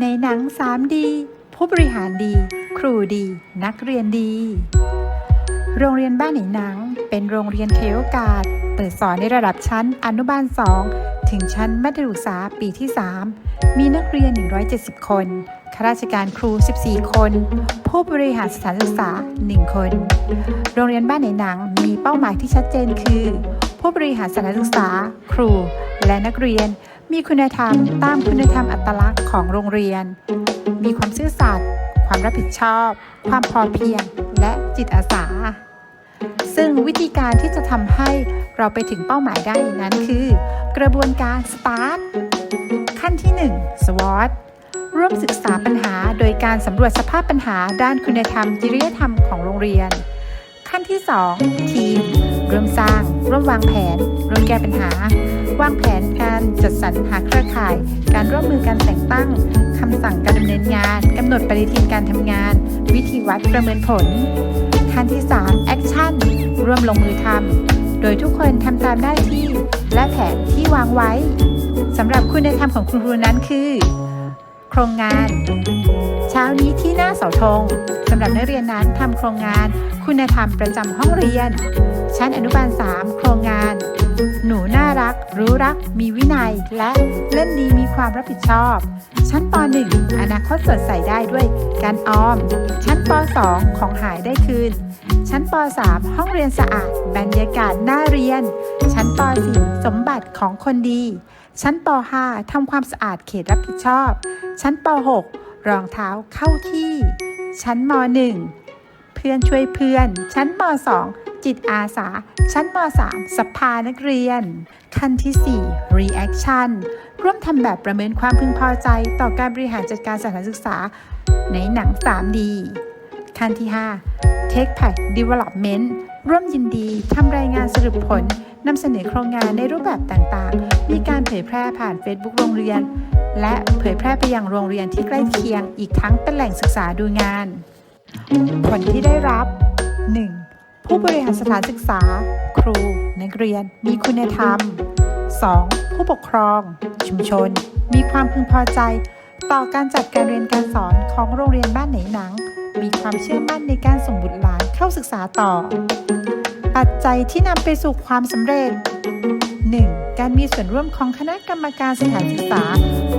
ในหนัง 3D ผู้บริหารดี ครูดี นักเรียนดี โรงเรียนบ้านหนหนัง เป็นโรงเรียนเทโอกาส เปิดสอนในระดับชั้นอนุบาล 2 ถึงชั้นมัธยมศึกษาปีที่ 3 มีนักเรียน 170 คนข้าราชการครู 14 คน ผู้บริหารสถานศึกษา 1 คน โรงเรียนบ้านไหนหนังมีเป้าหมายที่ชัดเจนคือ ผู้บริหารสถานศึกษา ครู และนักเรียน มีคุณธรรมตามคุณธรรมอัตลักษณ์ของโรงเรียน มีความซื่อสัตย์ ความรับผิดชอบ ความพอเพียง และจิตอาสา ซึ่งวิธีการที่จะทำให้เราไปถึงเป้าหมายได้นั้นคือ กระบวนการ START ขั้นที่ 1 SWOT ร่วมศึกษาปัญหาโดยการสำรวจสภาพปัญหาด้านคุณธรรม จริยธรรมของโรงเรียน ขั้นที่ 2 ทีม ร่วมสร้าง ร่วมวางแผน ร่วมแก้ปัญหา วางแผนการจัดสรรหาเครือข่าย การร่วมมือการแต่งตั้งคำสั่งการดำเนินงานกำหนดปฏิทินการทำงาน วิธีวัดประเมินผลขั้นที่3 Action ร่วมลงมือทำโดยทุกคนทำตามหน้าที่และแผนที่วางไว้สำหรับคุณธรรมของคุณครูนั้นคือ โครงงาน เช้านี้ที่หน้าเสาธงสำหรับนักเรียนนั้นทำโครงงาน คุณธรรมประจำห้องเรียน ชั้นอนุบาล 3 โครงงาน หนูน่ารัก รู้รัก มีวินัย และเล่นดีมีความรับผิดชอบ ชั้นป .1 อนาคตสดใสได้ด้วยการออม ชั้นป .2 ของหายได้คืน ชั้นป .3 ห้องเรียนสะอาด บรรยากาศน่าเรียน ชั้นป .4 สมบัติของคนดี ชั้นป .5 ทำความสะอาดเขตรับผิดชอบ ชั้นป .6 รองเท้าเข้าที่ ชั้นม .1 เพื่อนช่วยเพื่อน ชั้นม .2 จิตอาสา ชั้นม .3 สภานักเรียน ขั้นที่ 4 reaction ร่วมทำแบบประเมินความพึงพอใจต่อการบริหารจัดการสถานศึกษา ในหนัง 3D ขั้นที่ 5 Take Pack Development ร่วมยินดีทำรายงานสรุปผลนำเสนอโครงงานในรูปแบบต่างๆ มีการเผยแพร่ผ่าน Facebook โรงเรียน และเผยแพร่ไปยังโรงเรียนที่ใกล้เคียง อีกทั้งเป็นแหล่งศึกษาดูงาน ผลที่ได้รับ 1. ผู้บริหารสถานศึกษา ครู นักเรียน มีคุณธรรม 2. ผู้ปกครอง ชุมชน มีความพึงพอใจ ต่อการจัดการเรียนการสอนของโรงเรียนบ้านไหนหนัง มีความเชื่อมั่นในการส่งบุตรหลานเข้าศึกษาต่อ ปัจจัยที่นำไปสู่ความสำเร็จ 1. การมีส่วนร่วมของคณะกรรมการสถานศึกษา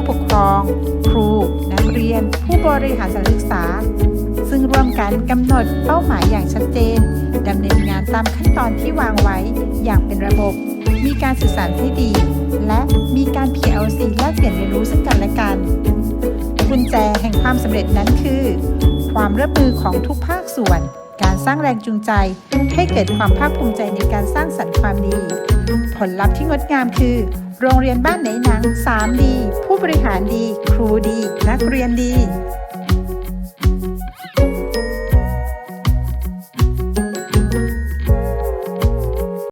ปกครอง ครู นักเรียน ผู้บริหารสถานศึกษา ซึ่งร่วมกันกำหนดเป้าหมายอย่างชัดเจนดำเนินงานตามขั้นตอนที่วางไว้อย่างเป็นระบบ มีการสื่อสารที่ดี และมีการ PLC แลกเปลี่ยนเรียนรู้ซึ่งกันและกันกุญแจแห่งความสำเร็จนั้นคือ ความร่วมมือของทุกภาคส่วน การสร้างแรงจูงใจ ให้เกิดความภาคภูมิใจในการสร้างสรรค์ความดี ผลลัพธ์ที่งดงามคือ โรงเรียนบ้านไหนหนัง 3 ดี ผู้บริหารดี ครูดี นักเรียนดี